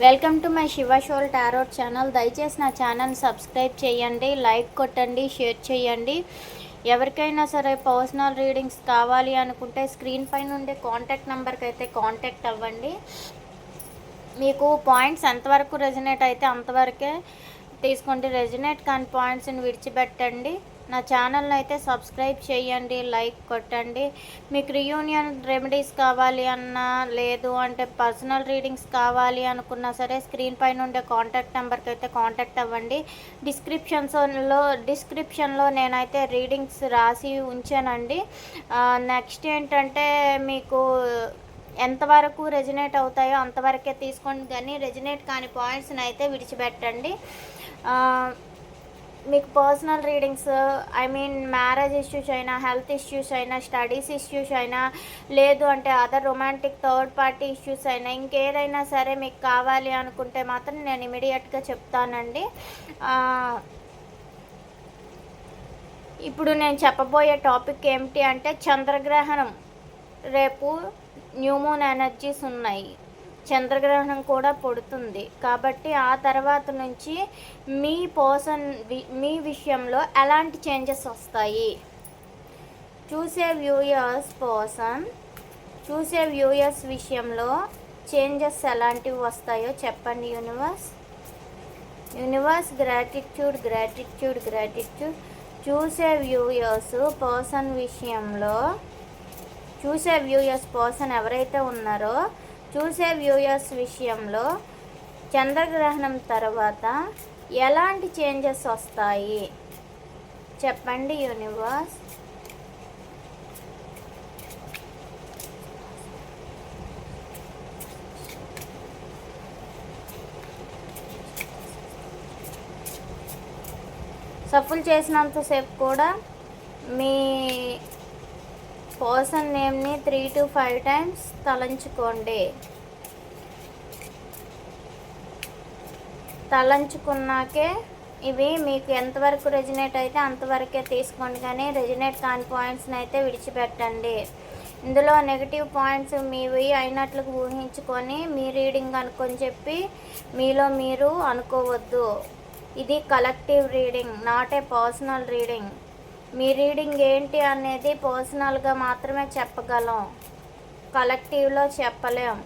Welcome to my Shiva soul tarot channel. దయచేసి నా channel subscribe చేయండి లైక్ కొట్టండి షేర్ చేయండి. ఎవరికైనా సరే పర్సనల్ రీడింగ్స్ కావాలి అనుకుంటే స్క్రీన్ పైన ఉండే కాంటాక్ట్ నెంబర్కి అయితే కాంటాక్ట్ అవ్వండి. మీకు పాయింట్స్ ఎంతవరకు రెజినేట్ అయితే అంతవరకే తీసుకోండి. రెజినేట్ కాని పాయింట్స్ని విడిచిపెట్టండి. నా ఛానల్ని అయితే సబ్స్క్రైబ్ చేయండి లైక్ కొట్టండి. మీకు రియూనియన్ రెమెడీస్ కావాలి అన్నా లేదు అంటే పర్సనల్ రీడింగ్స్ కావాలి అనుకున్నా సరే స్క్రీన్ పైన ఉండే కాంటాక్ట్ నెంబర్కి అయితే కాంటాక్ట్ అవ్వండి. డిస్క్రిప్షన్స్లో డిస్క్రిప్షన్లో నేనైతే రీడింగ్స్ రాసి ఉంచానండి. నెక్స్ట్ ఏంటంటే మీకు ఎంతవరకు రెజినేట్ అవుతాయో అంతవరకే తీసుకోండి. కానీ రెజినేట్ కాని పాయింట్స్ని అయితే విడిచిపెట్టండి. మీకు personal readings I mean marriage issues అయినా హెల్త్ ఇష్యూస్ అయినా స్టడీస్ ఇష్యూస్ అయినా లేదు అంటే other romantic third party issues అయినా ఇంకేదైనా సరే మీకు కావాలి అనుకుంటే మాత్రం నేను ఇమీడియట్గా చెప్తానండి. ఇప్పుడు నేను చెప్పబోయే టాపిక్ ఏమిటి అంటే చంద్రగ్రహణం. రేపు న్యూమూన్ ఎనర్జీస్ ఉన్నాయి. చంద్రగ్రహణం కూడా పడుతుంది. కాబట్టి ఆ తర్వాత నుంచి మీ పర్సన్ మీ విషయంలో ఎలాంటి చేంజెస్ వస్తాయి? చూసే వ్యూయర్స్ పర్సన్ చూసే వ్యూయర్స్ విషయంలో చేంజెస్ ఎలాంటివి వస్తాయో చెప్పండి universe universe gratitude gratitude gratitude చూసే వ్యూయర్స్ పర్సన్ విషయంలో చూసే వ్యూయర్స్ పర్సన్ ఎవరైతే ఉన్నారో చూసే వ్యూయర్స్ విషయంలో చంద్రగ్రహణం తర్వాత ఎలాంటి చేంజెస్ వస్తాయి? చెప్పండి యూనివర్స్. సఫుల్ చేసినంతసేపు కూడా మీ పర్సన్ నేమ్ని త్రీ టు ఫైవ్ టైమ్స్ తలంచుకోండి. తలంచుకున్నాకే ఇవి మీకు ఎంతవరకు రెజినేట్ అయితే అంతవరకే తీసుకోండి. కానీ రెజినేట్ కాని పాయింట్స్ని అయితే విడిచిపెట్టండి. ఇందులో నెగిటివ్ పాయింట్స్ మీవి అయినట్లు ఊహించుకొని మీ రీడింగ్ అనుకొని చెప్పి మీలో మీరు అనుకోవద్దు. ఇది collective reading not a personal reading. Me reading ఏంటి అనేది పర్సనల్గా మాత్రమే చెప్పగలం. కలెక్టివ్లో చెప్పలేం.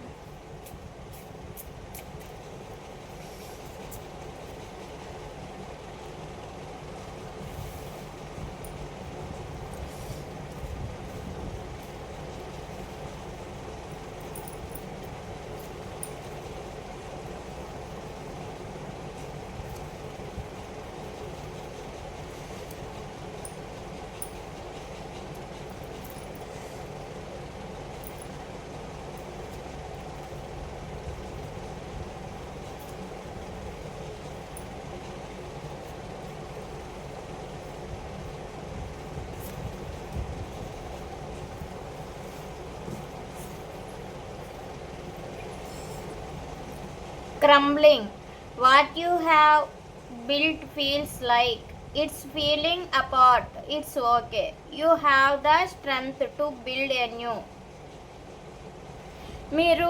Crumbling what you have built feels like it's feeling apart it's okay you have the strength to build a new మీరు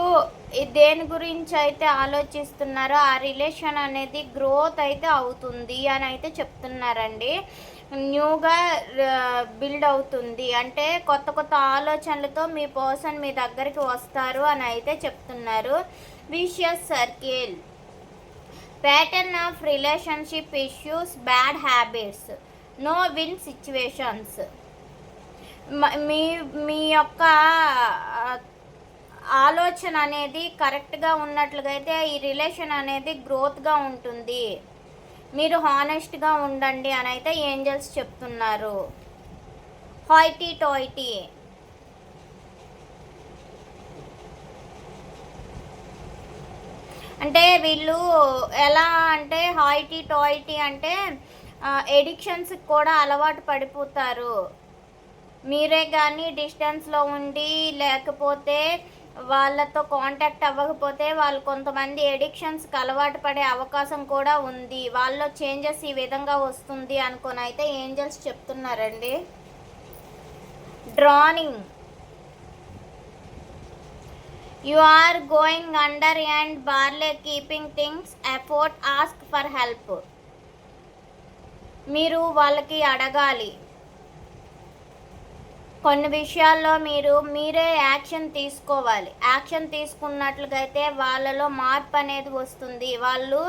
దేని గురించి అయితే ఆలోచిస్తున్నారో ఆ రిలేషన్ అనేది గ్రోత్ అయితే అవుతుంది అని అయితే చెప్తున్నారండి. న్యూగా బిల్డ్ అవుతుంది. అంటే కొత్త కొత్త ఆలోచనలతో మీ పర్సన్ మీ దగ్గరికి వస్తారు అని అయితే చెప్తున్నారు. Vicious circle pattern of relationship issues bad habits no win situations మీ మీ యొక్క ఆలోచన అనేది కరెక్ట్గా ఉన్నట్లుగా అయితే ఈ రిలేషన్ అనేది గ్రోత్గా ఉంటుంది. మీరు హానెస్ట్గా ఉండండి అని అయితే ఏంజల్స్ చెప్తున్నారు. హాయిటీ టోయిటీ అంటే వీళ్ళు ఎలా అంటే హాయిటీ టాయిటీ అంటే ఎడిక్షన్స్ కూడా అలవాటు పడిపోతారు. మీరే కానీ డిస్టెన్స్లో ఉండి లేకపోతే వాళ్ళతో కాంటాక్ట్ అవ్వకపోతే వాళ్ళు కొంతమంది ఎడిక్షన్స్కి అలవాటు పడే అవకాశం కూడా ఉంది. వాళ్ళలో చేంజెస్ ఈ విధంగా వస్తుంది అనుకొని అయితే ఏంజల్స్ చెప్తున్నారండి. Drowning you are going under and barely keeping things effort ask for help మీరు వాళ్ళకి అడగాలి. కొన్ని విషయాల్లో మీరు మీరే యాక్షన్ తీసుకోవాలి. యాక్షన్ తీసుకున్నట్లుగా అయితే వాళ్ళలో మార్పు అనేది వస్తుంది. వాళ్ళు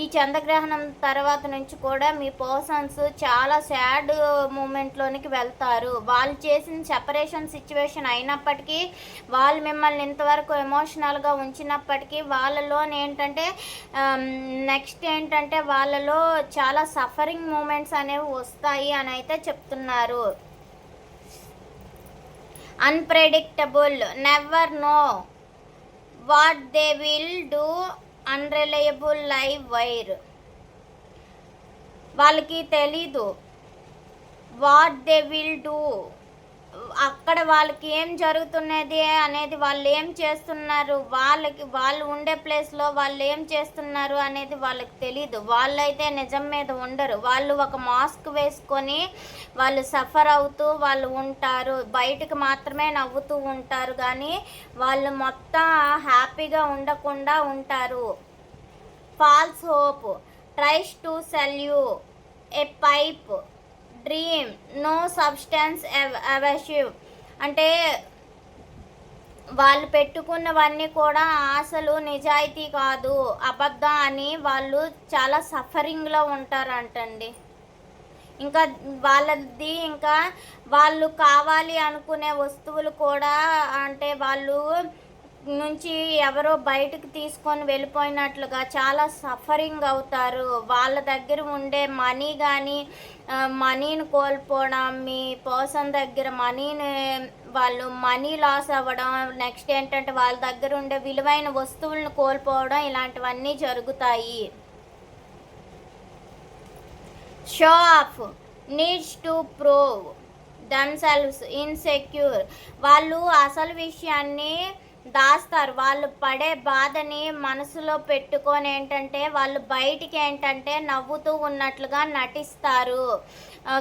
ఈ చంద్రగ్రహణం తర్వాత నుంచి కూడా మీ పర్సన్స్ చాలా సాడ్ మూమెంట్లోనికి వెళ్తారు. వాళ్ళు చేసిన సెపరేషన్ సిచ్యువేషన్ అయినప్పటికీ వాళ్ళు మిమ్మల్ని ఇంతవరకు ఎమోషనల్గా ఉంచినప్పటికీ వాళ్ళలో ఏంటంటే నెక్స్ట్ ఏంటంటే వాళ్ళలో చాలా సఫరింగ్ మూమెంట్స్ అనేవి వస్తాయి అని అయితే చెప్తున్నారు. Unpredictable never know what they will do unreliable live wire వాళ్ళకి తెలీదు. వాట్ దే విల్ డూ అక్కడ వాళ్ళకి ఏం జరుగుతున్నది అనేది వాళ్ళు ఏం చేస్తున్నారు? వాళ్ళకి వాళ్ళు ఉండే ప్లేస్లో వాళ్ళు ఏం చేస్తున్నారు అనేది వాళ్ళకి తెలీదు. వాళ్ళైతే నిజం మీద ఉండరు. వాళ్ళు ఒక మాస్క్ వేసుకొని వాళ్ళు సఫర్ అవుతూ వాళ్ళు ఉంటారు. బయటకు మాత్రమే నవ్వుతూ ఉంటారు. కానీ వాళ్ళు మొత్తం హ్యాపీగా ఉండకుండా ఉంటారు. False hope tries to sell you a pipe dream no substance evasive అంటే వాళ్ళు పెట్టుకున్నవన్నీ కూడా ఆశలు నిజాయితీ కాదు అబద్ధం అని వాళ్ళు చాలా సఫరింగ్లో ఉంటారంటండి. ఇంకా వాళ్ళది ఇంకా వాళ్ళు కావాలి అనుకునే వస్తువులు కూడా అంటే వాళ్ళు నుంచి ఎవరో బయటకు తీసుకొని వెళ్ళిపోయినట్లుగా చాలా సఫరింగ్ అవుతారు. వాళ్ళ దగ్గర ఉండే మనీ కానీ మనీని కోల్పోవడం మీ పర్సన్ దగ్గర మనీని వాళ్ళు మనీ లాస్ అవ్వడం నెక్స్ట్ ఏంటంటే వాళ్ళ దగ్గర ఉండే విలువైన వస్తువులను కోల్పోవడం ఇలాంటివన్నీ జరుగుతాయి. Show off needs to prove themselves insecure వాళ్ళు అసలు విషయాన్ని దాస్తారు. వాళ్ళు పడే బాధని మనసులో పెట్టుకొని ఏంటంటే వాళ్ళు బయటికి ఏంటంటే నవ్వుతూ ఉన్నట్లుగా నటిస్తారు.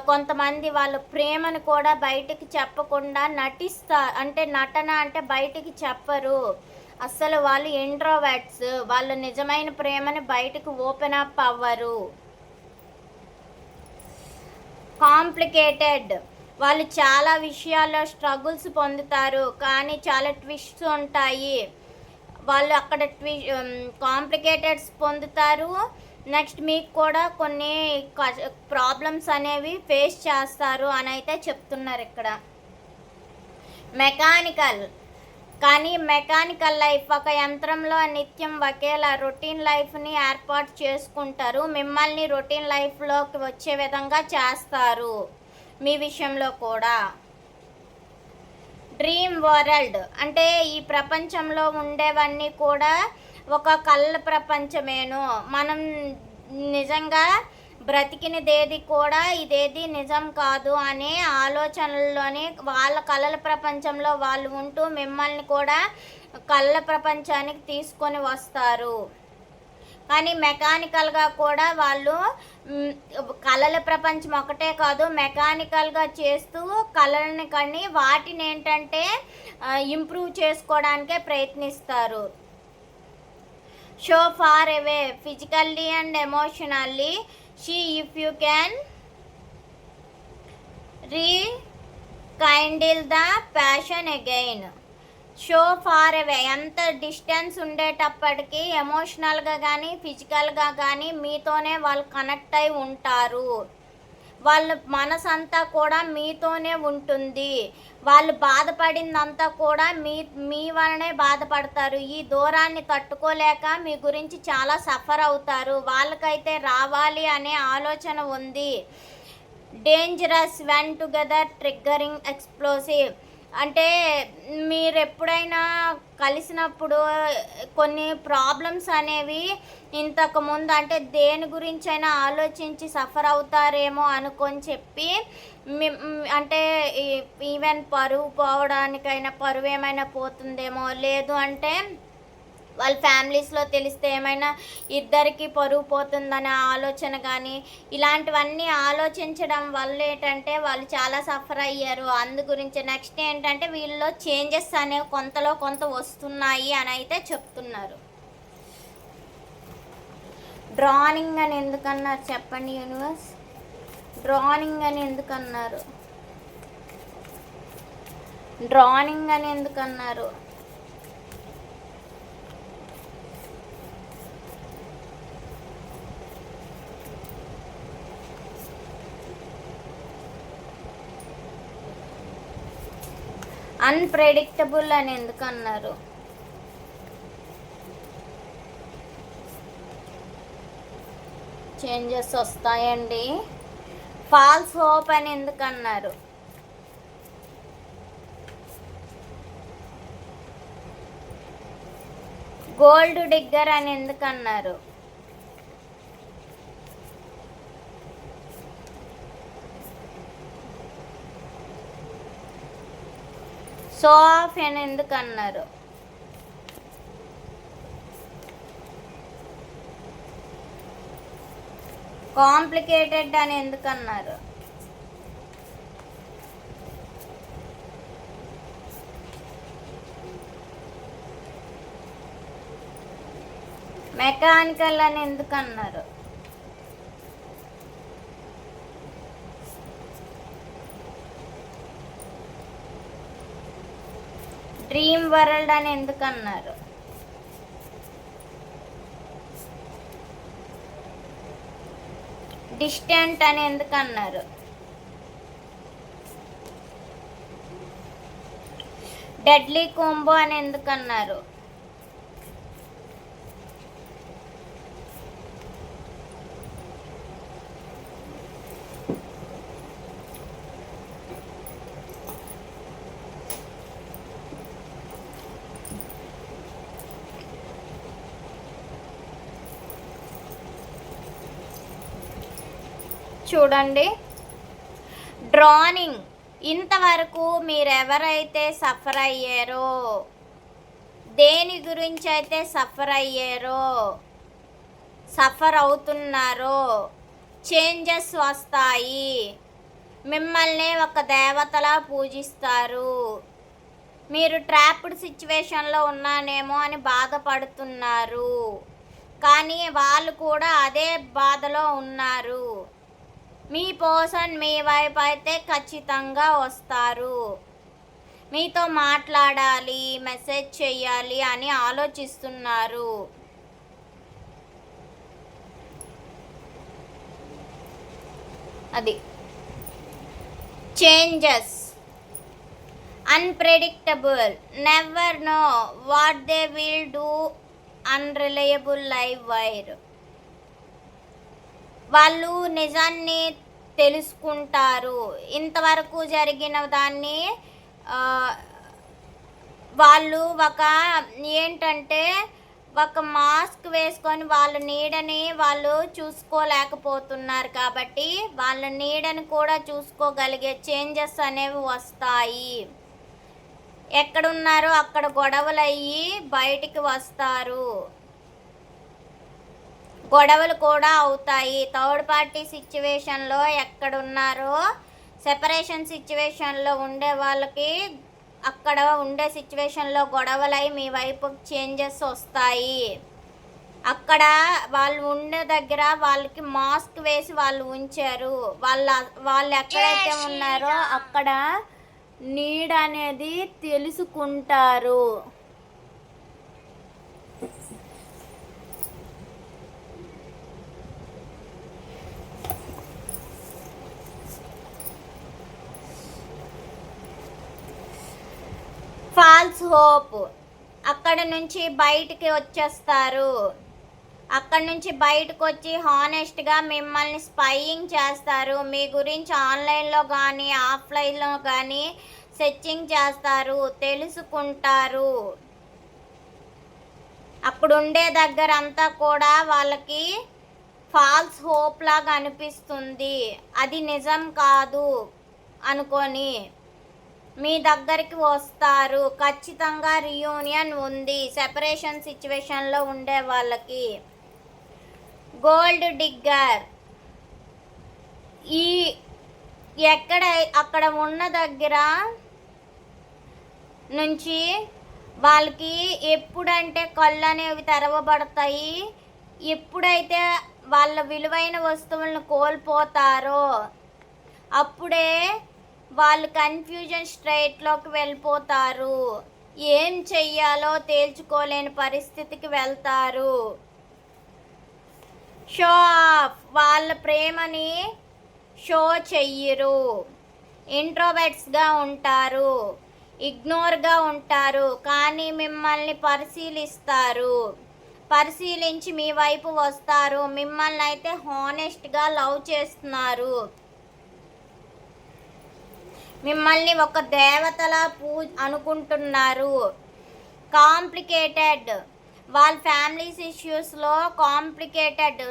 కొంతమంది వాళ్ళ ప్రేమను కూడా బయటికి చెప్పకుండా నటిస్తారు అంటే నటన అంటే బయటికి చెప్పరు. అస్సలు వాళ్ళు ఇంట్రోవర్ట్స్. వాళ్ళు నిజమైన ప్రేమని బయటకు ఓపెన్ అప్ అవ్వరు. కాంప్లికేటెడ్. వాళ్ళు చాలా విషయాల్లో స్ట్రగుల్స్ పొందుతారు కానీ చాలా ట్విస్ట్స్ ఉంటాయి. వాళ్ళు అక్కడ ట్వి కాంప్లికేటెడ్స్ పొందుతారు. నెక్స్ట్ మీకు కూడా కొన్ని ప్రాబ్లమ్స్ అనేవి ఫేస్ చేస్తారు అని అయితే చెప్తున్నారు ఇక్కడ. మెకానికల్ కానీ మెకానికల్ లైఫ్ ఒక యంత్రంలో నిత్యం ఒకేలా రొటీన్ లైఫ్ని ఏర్పాటు చేసుకుంటారు. మిమ్మల్ని రొటీన్ లైఫ్లోకి వచ్చే విధంగా చేస్తారు. మీ విషయంలో కూడా. డ్రీమ్ వరల్డ్ అంటే ఈ ప్రపంచంలో ఉండేవన్నీ కూడా ఒక కళ్ళ ప్రపంచమేను. మనం నిజంగా బ్రతికినదేది కూడా ఇదేది నిజం కాదు అనే ఆలోచనల్లోనే వాళ్ళ కళల ప్రపంచంలో వాళ్ళు ఉంటూ మిమ్మల్ని కూడా కళ్ళ ప్రపంచానికి తీసుకొని వస్తారు. కానీ మెకానికల్గా కూడా వాళ్ళు కళల ప్రపంచం ఒకటే కాదు మెకానికల్గా చేస్తూ కళలని కానీ వాటిని ఏంటంటే ఇంప్రూవ్ చేసుకోవడానికే ప్రయత్నిస్తారు. So far away physically and emotionally see if you can rekindle the passion again so far away. ఎంత డిస్టెన్స్ ఉండేటప్పటికీ ఎమోషనల్గా కానీ ఫిజికల్గా కానీ మీతోనే వాళ్ళు కనెక్ట్ అయి ఉంటారు. వాళ్ళ మనసంతా కూడా మీతోనే ఉంటుంది. వాళ్ళు బాధపడిందంతా కూడా మీ మీ వలనే బాధపడతారు. ఈ దూరాన్ని తట్టుకోలేక మీ గురించి చాలా సఫర్ అవుతారు. వాళ్ళకైతే రావాలి అనే ఆలోచన ఉంది. Dangerous when together triggering explosive. అంటే మీరు ఎప్పుడైనా కలిసినప్పుడు కొన్ని ప్రాబ్లమ్స్ అనేవి ఇంతకు ముందు అంటే దేని గురించి అయినా ఆలోచించి సఫర్ అవుతారేమో అనుకొని చెప్పి అంటే ఈవెన్ పరువు పోవడానికైనా పరువు ఏమైనా పోతుందేమో లేదు అంటే వాళ్ళ ఫ్యామిలీస్లో తెలిస్తే ఏమైనా ఇద్దరికి పరుగు పోతుందనే ఆలోచన కానీ ఇలాంటివన్నీ ఆలోచించడం వల్ల ఏంటంటే వాళ్ళు చాలా సఫర్ అయ్యారు. అందు గురించి నెక్స్ట్ ఏంటంటే వీళ్ళలో చేంజెస్ అనేవి కొంతలో కొంత వస్తున్నాయి అని అయితే చెప్తున్నారు. డ్రాయింగ్ అని ఎందుకన్నారు చెప్పండి యూనివర్స్ డ్రాయింగ్ అని ఎందుకన్నారు? డ్రాయింగ్ అని ఎందుకన్నారు? అన్ప్రెడిక్టబుల్ అని ఎందుకు అన్నారు చేంజెస్ వస్తాయండి. ఫాల్స్ హోప్ అని ఎందుకు అన్నారు గోల్డ్ డిగ్గర్ అని ఎందుకు అన్నారు సో ఆఫ్ అని ఎందుకు అన్నారు? కాంప్లికేటెడ్ అని ఎందుకు అన్నారు? మెకానికల్ అని ఎందుకు అన్నారు? డ్రీమ్ వరల్డ్ అని ఎందుకు అన్నారు డిస్టెంట్ అని ఎందుకు అన్నారు డెడ్లీ కోంబో అని ఎందుకు అన్నారు చూడండి. డ్రాయింగ్ ఇంతవరకు మీరు ఎవరైతే సఫర్ అయ్యారో దేని గురించి అయితే సఫర్ అయ్యారో సఫర్ అవుతున్నారో చేంజెస్ వస్తాయి. మిమ్మల్ని ఒక దేవతలా పూజిస్తారు. మీరు ట్రాప్డ్ సిచ్యువేషన్లో ఉన్నానేమో అని బాధపడుతున్నారు. కానీ వాళ్ళు కూడా అదే బాధలో ఉన్నారు. మీ పర్సన్ మీ వైపు అయితే ఖచ్చితంగా వస్తారు. మీతో మాట్లాడాలి మెసేజ్ చేయాలి అని ఆలోచిస్తున్నారు. అది. Changes. Unpredictable. Never know what they will do. Unreliable live wire. వాళ్ళు నిజాన్ని తెలుసుకుంటారు. ఇంతవరకు జరిగిన దాన్ని వాళ్ళు ఒక ఏంటంటే ఒక మాస్క్ వేసుకొని వాళ్ళ నీడని వాళ్ళు చూసుకోలేకపోతున్నారు కాబట్టి వాళ్ళ నీడని కూడా చూసుకోగలిగే చేంజెస్ అనేవి వస్తాయి. ఎక్కడున్నారో అక్కడ గొడవలు అయ్యి బయటికి వస్తారు. గొడవలు కూడా అవుతాయి. థర్డ్ పార్టీ సిచ్యువేషన్లో ఎక్కడున్నారో సెపరేషన్ సిచ్యువేషన్లో ఉండే వాళ్ళకి అక్కడ ఉండే సిచ్యువేషన్లో గొడవలై మీ వైపు చేంజెస్ వస్తాయి. అక్కడ వాళ్ళు ఉండే దగ్గర వాళ్ళకి మాస్క్ వేసి వాళ్ళు ఉంచారు. వాళ్ళ వాళ్ళు ఎక్కడైతే ఉన్నారో అక్కడ నీడ్ అనేది తెలుసుకుంటారు. False hope. అక్కడ నుంచి బయటికి వచ్చేస్తారు. అక్కడ నుంచి బయటకు వచ్చి హానెస్ట్గా మిమ్మల్ని స్పైయింగ్ చేస్తారు. మీ గురించి ఆన్లైన్లో కానీ ఆఫ్లైన్లో కానీ సెర్చింగ్ చేస్తారు తెలుసుకుంటారు. అక్కడ ఉండే దగ్గర అంతా కూడా వాళ్ళకి ఫాల్స్ హోప్ లాగా అనిపిస్తుంది. అది నిజం కాదు అనుకొని. మీ దగ్గరికి వస్తారు. ఖచ్చితంగా రియూనియన్ ఉంది. సెపరేషన్ సిచ్యువేషన్లో ఉండే వాళ్ళకి. గోల్డ్ డిగ్గర్ ఈ ఎక్కడ అక్కడ ఉన్న దగ్గర నుంచి వాళ్ళకి ఎప్పుడంటే కళ్ళు అనేవి తెరవబడతాయి. ఎప్పుడైతే వాళ్ళ విలువైన వస్తువులను కోల్పోతారో అప్పుడే వాళ్ళు కన్ఫ్యూజన్ స్ట్రైట్లోకి వెళ్ళిపోతారు. ఏం చెయ్యాలో తేల్చుకోలేని పరిస్థితికి వెళ్తారు. షో ఆఫ్ వాళ్ళ ప్రేమని షో చెయ్యరు. ఇంట్రోవర్ట్స్గా ఉంటారు. ఇగ్నోర్గా ఉంటారు. కానీ మిమ్మల్ని పరిశీలిస్తారు. పరిశీలించి మీ వైపు వస్తారు. మిమ్మల్ని అయితే హానెస్ట్గా లవ్ చేస్తున్నారు. మిమ్మల్ని ఒక దేవతలా పూ అనుకుంటున్నారు. కాంప్లికేటెడ్. వాళ్ళ ఫ్యామిలీస్ ఇష్యూస్లో కాంప్లికేటెడ్.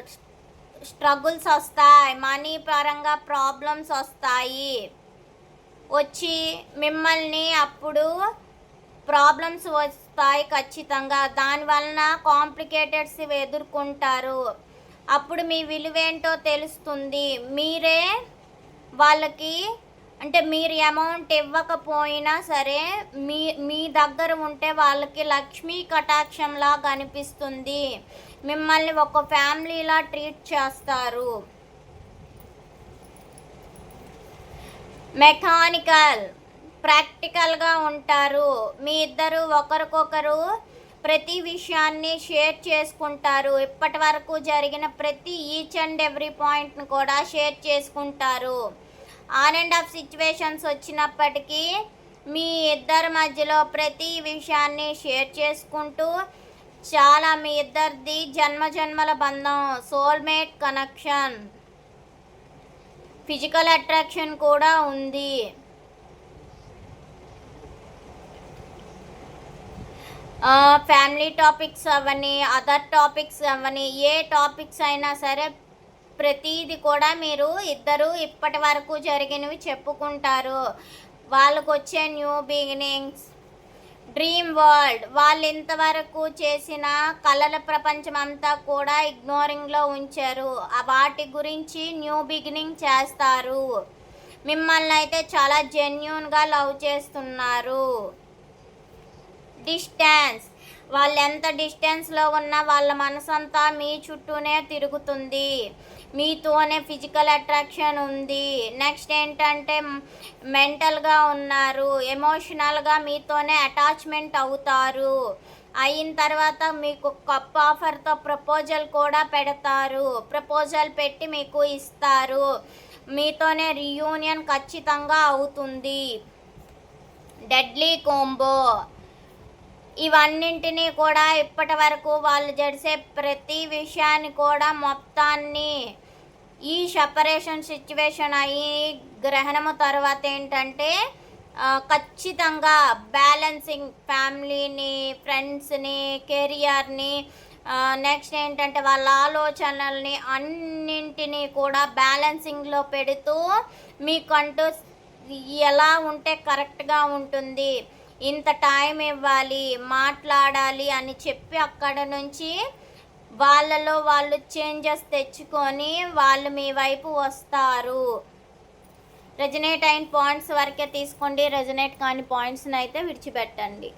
స్ట్రగుల్స్ వస్తాయి. మనీ పరంగా ప్రాబ్లమ్స్ వస్తాయి. వచ్చి మిమ్మల్ని అప్పుడు ప్రాబ్లమ్స్ వస్తాయి ఖచ్చితంగా. దాని వలన కాంప్లికేటెడ్స్ ఎదుర్కొంటారు. అప్పుడు మీ విలువేంటో తెలుస్తుంది. మీరే వాళ్ళకి అంటే మీరు అమౌంట్ ఇవ్వకపోయినా సరే మీ మీ దగ్గర ఉంటే వాళ్ళకి లక్ష్మీ కటాక్షంలా కనిపిస్తుంది. మిమ్మల్ని ఒక ఫ్యామిలీలా ట్రీట్ చేస్తారు. మెకానికల్ ప్రాక్టికల్గా ఉంటారు. మీ ఇద్దరు ఒకరికొకరు ప్రతి విషయాన్ని షేర్ చేసుకుంటారు. ఇప్పటి వరకు జరిగిన ప్రతి ఈచ్ అండ్ ఎవ్రీ పాయింట్ను కూడా షేర్ చేసుకుంటారు. ఆన్ అండ్ ఆఫ్ సిచ్యువేషన్స్ వచ్చినప్పటికీ మీ ఇద్దరి మధ్యలో ప్రతి విషయాన్ని షేర్ చేసుకుంటూ చాలా మీ ఇద్దరిది జన్మ జన్మల బంధం సోల్మేట్ కనెక్షన్ ఫిజికల్ అట్రాక్షన్ కూడా ఉంది. ఫ్యామిలీ టాపిక్స్ అవని అదర్ టాపిక్స్ అవని ఏ టాపిక్స్ అయినా సరే ప్రతీది కూడా మీరు ఇద్దరు ఇప్పటి వరకు జరిగినవి చెప్పుకుంటారు. వాళ్ళకు వచ్చే న్యూ బిగినింగ్స్ డ్రీమ్ వరల్డ్ వాళ్ళు ఇంతవరకు చేసిన కళల ప్రపంచం అంతా కూడా ఇగ్నోరింగ్లో ఉంచారు. వాటి గురించి న్యూ బిగినింగ్ చేస్తారు. మిమ్మల్ని అయితే చాలా జెన్యున్గా లవ్ చేస్తున్నారు. డిస్టెన్స్ వాళ్ళు ఎంత డిస్టెన్స్లో ఉన్నా వాళ్ళ మనసంతా మీ చుట్టూనే తిరుగుతుంది. మీతోనే ఫిజికల్ అట్రాక్షన్ ఉంది. నెక్స్ట్ ఏంటంటే మెంటల్గా ఉన్నారు. ఎమోషనల్గా మీతోనే అటాచ్మెంట్ అవుతారు. అయిన తర్వాత మీకు కప్ ఆఫర్తో ప్రపోజల్ కూడా పెడతారు. ప్రపోజల్ పెట్టి మీకు ఇస్తారు. మీతోనే రియూనియన్ ఖచ్చితంగా అవుతుంది. డెడ్లీ కోంబో ఇవన్నింటినీ కూడా ఇప్పటి వరకు వాళ్ళు జరిసే ప్రతి విషయాన్ని కూడా మొత్తాన్ని ఈ సపరేషన్ సిచ్యువేషన్ అయ్యి గ్రహణము తర్వాత ఏంటంటే ఖచ్చితంగా బ్యాలెన్సింగ్ ఫ్యామిలీని ఫ్రెండ్స్ని కెరియర్ని నెక్స్ట్ ఏంటంటే వాళ్ళ ఆలోచనల్ని అన్నింటినీ కూడా బ్యాలెన్సింగ్లో పెడుతూ మీకంటూ ఎలా ఉంటే కరెక్ట్గా ఉంటుంది. ఇంత టైం ఇవ్వాలి మాట్లాడాలి అని చెప్పి అక్కడ నుంచి వాళ్ళలో వాళ్ళు చేంజెస్ తెచ్చుకొని వాళ్ళు మీ వైపు వస్తారు. రెజనేట్ అయిన పాయింట్స్ వరకే తీసుకోండి. రెజనేట్ కాని పాయింట్స్ని అయితే విడిచిపెట్టండి.